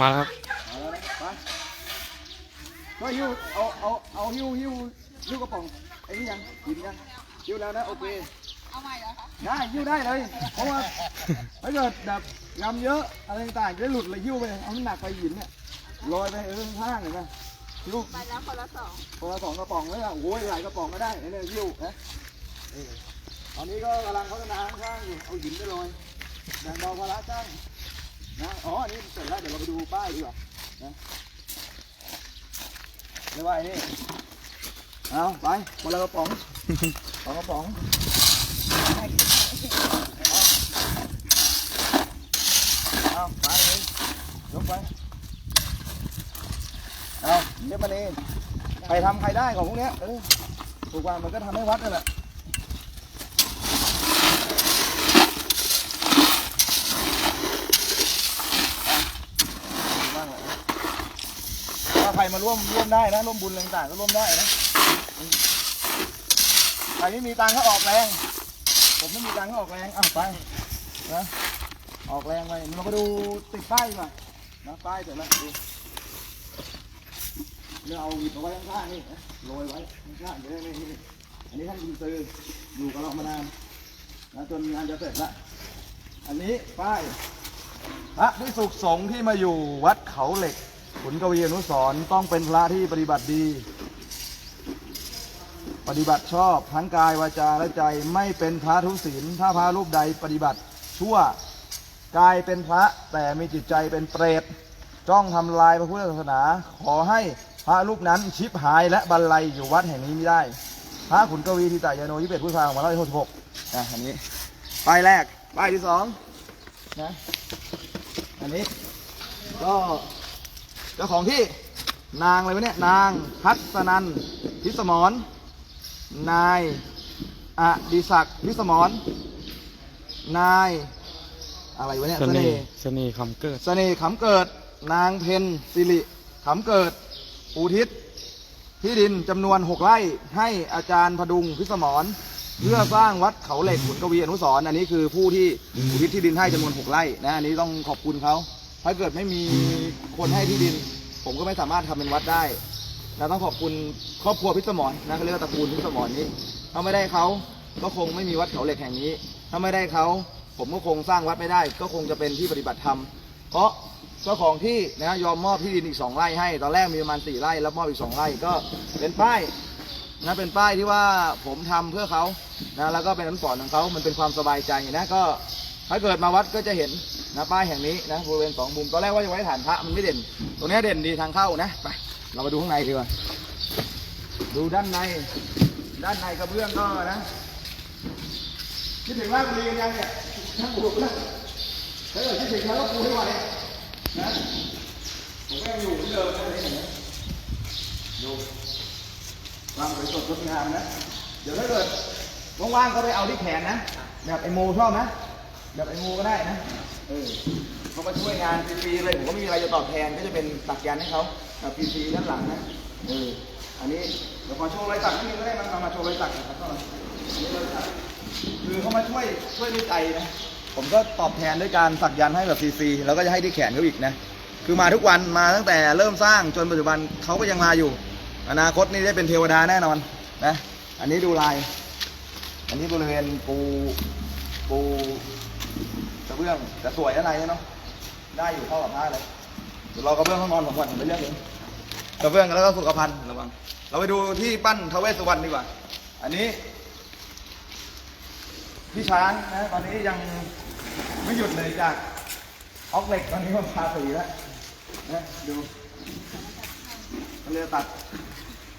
มาแล้วครับเอาแล้วนะไปก็หิ้วเอาเอาเอาหิ้วหิ้วหิ้วกระป๋องไอ้นี่ยังหินยังหิ้วแล้วนะโอเคเอาใหม่เหรอคะได้หิ้วได้เลย เพราะว่าถ้าเกิดแบบงำเยอะอะไรต่างๆจะได้หลุดเลยหิ้วไปเอาน้ำหนักไปหินเนี่ยลอยไปเออข้างๆเห็นไหมหิ้วไปแล้วคนละสองคนละสองกระป๋องเลยอะโอ้ยหลายกระป๋องก็ได้เนี่ยหิ้วนะตอนนี้ก็กำลังพัฒนาข้างๆอยู่เอาหินไปลอยแบ่งเบาภาระจ้าง นะอ๋ออันนี้เสร็จแล้วเดี๋ยวเราไปดูป้ายดีกว่านะเรียกว่าไอ้นี่เอาไปคนละกระป๋อง สองกระป๋องเอาไปเลยยกไปเอาเรียกมานี่ใครทำใครได้ของพวกเนี้ยเออถูกว่ามันก็ทำให้วัดนั่นแหละ บ้างแหละถ้าใครมาร่วมร่วมได้นะร่วมบุญต่างๆก็ร่วมได้นะใครไม่มีตังค์ก็ออกแรง ผมไม่มีตังค์ก็ออกแรงอะไปนะออกแรงไปเรามาดูติดป้ายดีกว่านะป้ายเสร็จแล้วดูเนี่ยเอาหยิบเอาไว้ข้างๆนี่นะโรยไว้ข้างๆเดี๋ยวนี่อันนี้ท่านคุณซื้ออยู่กับเรามานานนะจนงานจะเสร็จละอันนี้ป้ายพระภิกษุสงฆ์ที่มาอยู่วัดเขาเหล็ก ขุนกวีอนุสรต้องเป็นพระที่ปฏิบัติดี ปฏิบัติชอบทั้งกายวาจาและใจไม่เป็นพระทุศีลถ้าพระรูปใดปฏิบัติชั่วกายเป็นพระแต่มีจิตใจเป็นเปรตจ้องทำลายพระพุทธศาสนา ขอให้พระรูปนั้นชิบหายและบรรลัยอยู่วัดแห่งนี้ไม่ได้ พระขุนกวีทิตายโนยี่เป็ดผู้ชาของมาร้อยหกสิบหกนะอันนี้ป้ายแรกป้ายที่สองนะอันนี้ก็ เจ้าของที่นางอะไรวะเนี่ยนางพัฒนันพิสมรนายอดิศักดิ์พิสมรนายอะไรวะเนี่ยเสเสน่น่ห์ห์เสน่ห์คำเกิดเสน่ห์ขำเกิด นางเพนสิริขำเกิด อุทิศ ที่ดินจำนวนหกไร่ให้อาจารย์พดุงพิสมรเพื่อสร้างวัดเขาเหล็กขุนกวีอนุสรณ์อันนี้คือผู้ที่อุทิศที่ดินให้จำนวนหกไร่นะอันนี้ต้องขอบคุณเขาถ้าเกิดไม่มีคนให้ที่ดิน ผมก็ไม่สามารถทำเป็นวัดได้นะต้องขอบคุณครอบครัวพิสมรนะเขาเรียกว่าตระกูลพิสมรนี้ถ้าไม่ได้เขาก็คงไม่มีวัดเขาเหล็กแห่งนี้ ถ้าไม่ได้เขาผมก็คงสร้างวัดไม่ได้ ก็คงจะเป็นที่ปฏิบัติธรรม เพราะเจ้าของที่นะยอมมอบที่ดินอีกสองไร่ให้ ตอนแรกมีประมาณสี่ไร่แล้วมอบอีกสองไร่ก็เป็นป้ายนะเป็นป้ายที่ว่าผมทำเพื่อเขานะแล้วก็เป็นอนุสรณ์ของเขามันเป็นความสบายใจนะก็ถ้าเกิดมาวัดก็จะเห็นนะป้ายแห่งนี้นะบริเวณสองมุมตอนแรกว่าจะไว้ฐานพระมันไม่เด่น ตรงนี้เด่นดีทางเข้านะไปเรามาดูข้างในดีกว่า ดูด้านใน ด้านในกระเบื้องก็นะคิดถึงราชบุรีกันยังเนี่ยช่างปลูกนะถ้าเกิดคิดถึงเขาก็ปูให้ไหวนะผมก็ยังอยู่เหมือนเดิมนะเห็นไหมดูความสวยสดงดงามนะ เดี๋ยวถ้าเกิดว่างๆก็ไปเอาที่แขนนะ แบบไอโมชอบนะ แบบไอโมก็ได้นะ เออ เขามาช่วยงานฟรีๆเลยผมก็ไม่มีอะไรจะตอบแทนก็จะเป็นตักยันให้เขาแบบฟรีๆด้านหลังนะเอออันนี้เดี๋ยวขอโชว์รอยสักนิดนึงก็ได้มันมาโชว์รอยสักนะครับก็อันนี้รอยสักคือเขามาช่วยช่วยด้วยใจนะผมก็ตอบแทนด้วยการสักยันให้แบบฟรีๆแล้วก็จะให้ที่แขนเขาอีกนะคือมาทุกวันมาตั้งแต่เริ่มสร้างจนปัจจุบันเขาก็ยังมาอยู่ อนาคตนี่ได้เป็นเทวดาแน่นอนนะอันนี้ดูลาย อันนี้บริเวณปูปูกระเบื้องจะสวยอะไรเนาะ ได้อยู่เข้ากับผ้าเลยเดี๋ยวรอกระเบื้องห้องนอนผมก่อนผมไปเรื่องนี้กระเบื้องแล้วก็สุขภัณฑ์ระวังเราไปดูที่ปั้นทาวเวสสุวรรณดีกว่า อันนี้ พี่ช้างนะตอนนี้ยังไม่หยุดเลยจากออกเหล็กตอนนี้มันพาสีแล้วนะดูมันเลยตัด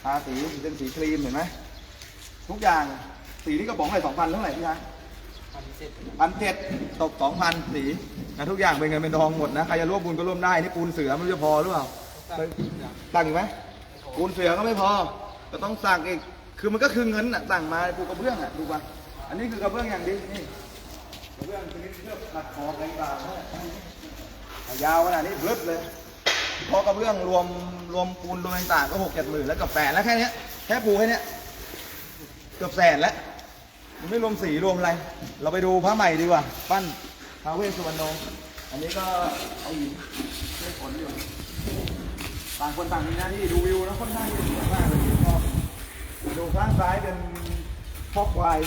ทาสีเป็นสีครีมเห็นไหมทุกอย่างสีที่กระป๋องไหร่สองพันเท่าไหร่พี่ช้างพันเจ็ดตกสองพันสี นะทุกอย่างเป็นเงินเป็นทองหมดนะใครจะร่วมบุญก็ร่วมได้นี่ปูนเสือไม่รู้จะพอหรือเปล่าสั่งอีกไหมปูนเสือก็ไม่พอก็ต้องสั่งอีกคือมันก็คือเงินน่ะสั่งมาปูกระเบื้องอะดูป่ะอันนี้คือกระเบื้องอย่างดีนี่กระเบื้องชนิดเพื่อขัดขอบอะไรต่างๆยาวขนาดนี้เบิดเลยเพราะกระเบื้องรวมรวมปูนรวมต่างก็หกเจ็ดหมื่นแล้วกับแปดแล้วแค่นี้แค่ปูแค่นี้เกือบแสนแล้วมันไม่รวมสีรวมอะไร เราไปดูพระใหม่ดีกว่า ปั้น ทาวเวสสุวรรณโนอันนี้ก็เอาหินเล่ขนอยู่ต่างคนต่างมีหน้าที่ดูวิวนะค่อนข้างจะสวยมากเลยชอบดูข้างซ้ายเป็นพ่อควาย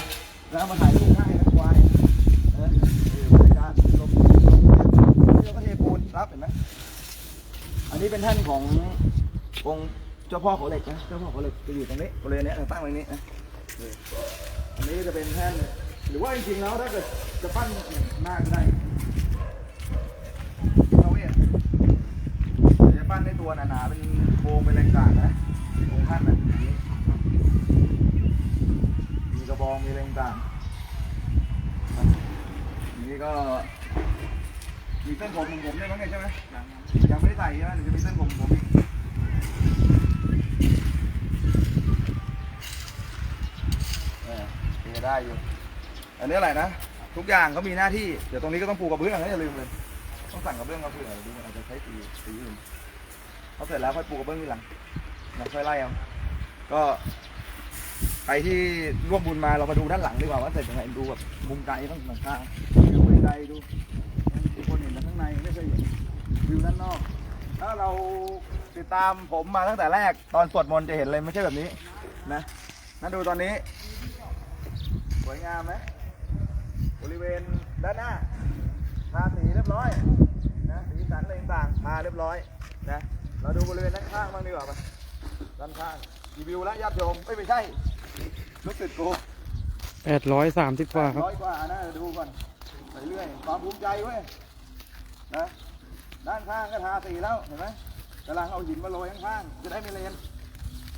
แล้วมาถ่ายรูปให้นะควายเออนี่บรรยากาศลมลมนี่เราก็เทปูนรับเห็นไหมอันนี้เป็นแท่นขององค์เจ้าพ่อเขาเหล็กนะเจ้าพ่อเขาเหล็กจะอยู่ตรงนี้บริเวณนี้ตั้งไว้นี้นะอันนี้จะเป็นแท่น หรือว่าจริงๆแล้วถ้าเกิดจะปั้นหน้าก็ได้เอาเว้ยจะปั้นในตัวหนาๆเป็นโครงเป็นแรงต่างนะโครงท่านแบบนี้มีกระบองมีแรงต่างนนี้ก็มีเส้นผมของผมด้วยมั้งใช่ไหมยังไม่ได้ใส่ใช่ไหมเดี๋ยวจะมีเส้นผมของผมอีกได้อยู่ อันนี้อะไรนะ ทุกอย่างเขามีหน้าที่ เดี๋ยวตรงนี้ก็ต้องปูกระเบื้องนะอย่าลืมเลย ต้องสั่งกระเบื้องมาเผื่อดูมันอาจจะใช้สีสีอื่นเขาเสร็จแล้วค่อยปูกระเบื้องทีหลังนะค่อยไล่เอา ก็ใครที่ร่วมบุญมาเรามาดูด้านหลังดีกว่าว่าเสร็จยังไงดูแบบมุมไกลต้องหลังข้างดูไกลดูทุกคนเห็นแต่ข้างในไม่เคยเห็นวิวด้านนอก ถ้าเราติดตามผมมาตั้งแต่แรกตอนสวดมนต์จะเห็นเลยไม่ใช่แบบนี้นะนั่นดูตอนนี้ สวยงามไหม บริเวณด้านหน้าทาสีเรียบร้อยนะสีสันอะไรต่างๆทาเรียบร้อยนะเราดูบริเวณด้านข้างบ้างดีกว่าปะด้านข้างรีวิวแล้วญาติโยมเอ้ยไม่ใช่รู้สึกกูแปดร้อยสามสิบกว่าครับร้อยกว่านะเดี๋ยวดูก่อนไปเรื่อยความภูมิใจเว้ยนะด้านข้างก็ทาสีแล้วเห็นไหมกำลังเอาหินมาโรยข้างๆจะได้ไม่เลน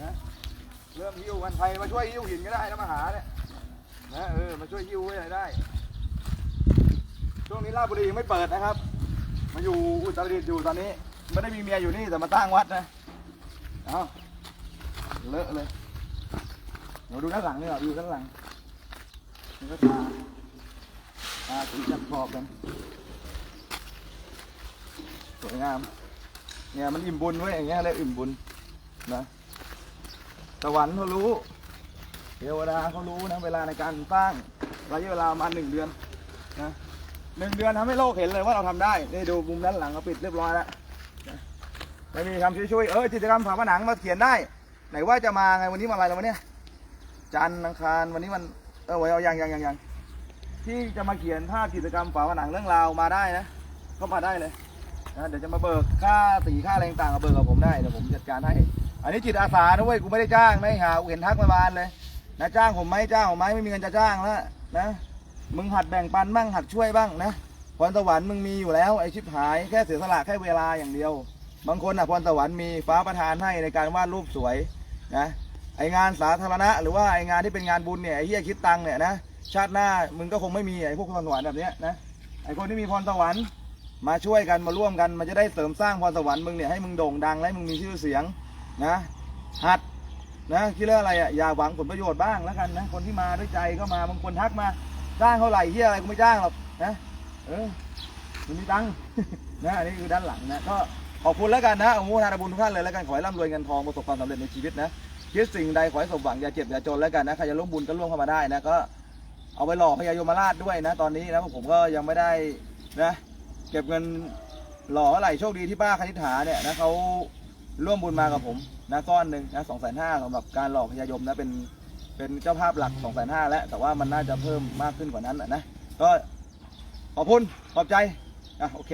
นะเริ่มหิ้วกันใครมาช่วยหิ้วหินก็ได้นะมาหาเนี่ยนะเออมาช่วยหิ้วไว้หน่อยได้ ช่วงนี้ราชบุรียังไม่เปิดนะครับ มาอยู่อุตรดิตถ์อยู่ตอนนี้ ไม่ได้มีเมียอยู่นี่แต่มาตั้งวัดนะเอาเลอะเลยเดี๋ยวดูด้านหลังนี่หรอดูด้านหลังนี่ก็ทาทาสีจัดขอบกันสวยงามเนี่ยมันอิ่มบุญเว้ยอย่างเงี้ยเรียกอิ่มบุญนะสวรรค์เขารู้เทวดาเขารู้นะเวลาในการสร้างระยะเวลาประมาณหนึ่งเดือนนะ หนึ่งเดือนทำให้โลกเห็นเลยว่าเราทำได้ นี่ดูมุมด้านหลังเราปิดเรียบร้อยแล้วนะไม่มีคำช่วยๆ เออกิจกรรมฝาผนังมาเขียนได้ ไหนว่าจะมาไงวันนี้มาอะไรแล้ววันเนี้ยจันทร์อังคารวันนี้มันเออวันเอายังยังยังยังที่จะมาเขียนภาพกิจกรรมฝาผนังเรื่องราวมาได้นะก็มาได้เลยนะเดี๋ยวจะมาเบิกค่าสีค่าอะไรต่างๆมาเบิกกับผมได้เดี๋ยวผมจัดการให้ อันนี้จิตอาสานะเว้ยกูไม่ได้จ้างไม่หากูเห็นทักมาบานเลยนะจ้างผมไหมจ้างผมไหมไม่มีเงินจะจ้างแล้วนะ มึงหัดแบ่งปันบ้างหัดช่วยบ้างนะพรสวรรค์มึงมีอยู่แล้วไอชิบหายแค่เสียสละแค่เวลาอย่างเดียว บางคนอะพรสวรรค์มีฟ้าประทานให้ในการวาดรูปสวยนะไองานสาธารณะ หรือว่าไองานที่เป็นงานบุญเนี่ยไอเฮียคิดตังค์เนี่ยนะชาติหน้ามึงก็คงไม่มีไอพวกพรสวรรค์แบบเนี้ยนะไอคนที่มีพรสวรรค์มาช่วยกันมาร่วมกันมันจะได้เสริมสร้างพรสวรรค์มึงเนี่ยให้มึงโด่งดังและมึงมีชื่อเสียงนะหัดนะคิดเรื่องอะไรอะอย่าหวังผลประโยชน์บ้างแล้วกันนะคนที่มาด้วยใจก็มาบางคนทักมา จ้างเท่าไหร่ที่อะไรกูไม่จ้างหรอกนะเออมันมีตังค์ นะอันนี้คือด้านหลังนะก็ขอบคุณแล้วกันนะอนุโมทนาบุญทุกท่านเลยแล้วกันขอให้ร่ำรวยเงินทองประสบความสำเร็จในชีวิตนะคิดสิ่งใดขอให้สมหวังอย่าเจ็บอย่าจนแล้วกันนะใครจะร่วมบุญก็ร่วมเข้ามาได้นะก็เอาไปหล่อพญายมราชด้วยนะ ตอนนี้นะผมก็ยังไม่ได้นะ เก็บเงินหล่อเท่าไหร่โชคดีที่ป้าคณิษฐาเนี่ยนะเขาร่วมบุญมากับผมนะก้อนหนึ่งนะสองแสนห้าสำหรับการหล่อพญายมนะเป็น เป็นเจ้าภาพหลักสองแสนห้าแล้ว แต่ว่ามันน่าจะเพิ่มมากขึ้นกว่านั้นนะนะก็ขอบคุณ ขอบใจ อะ โอเค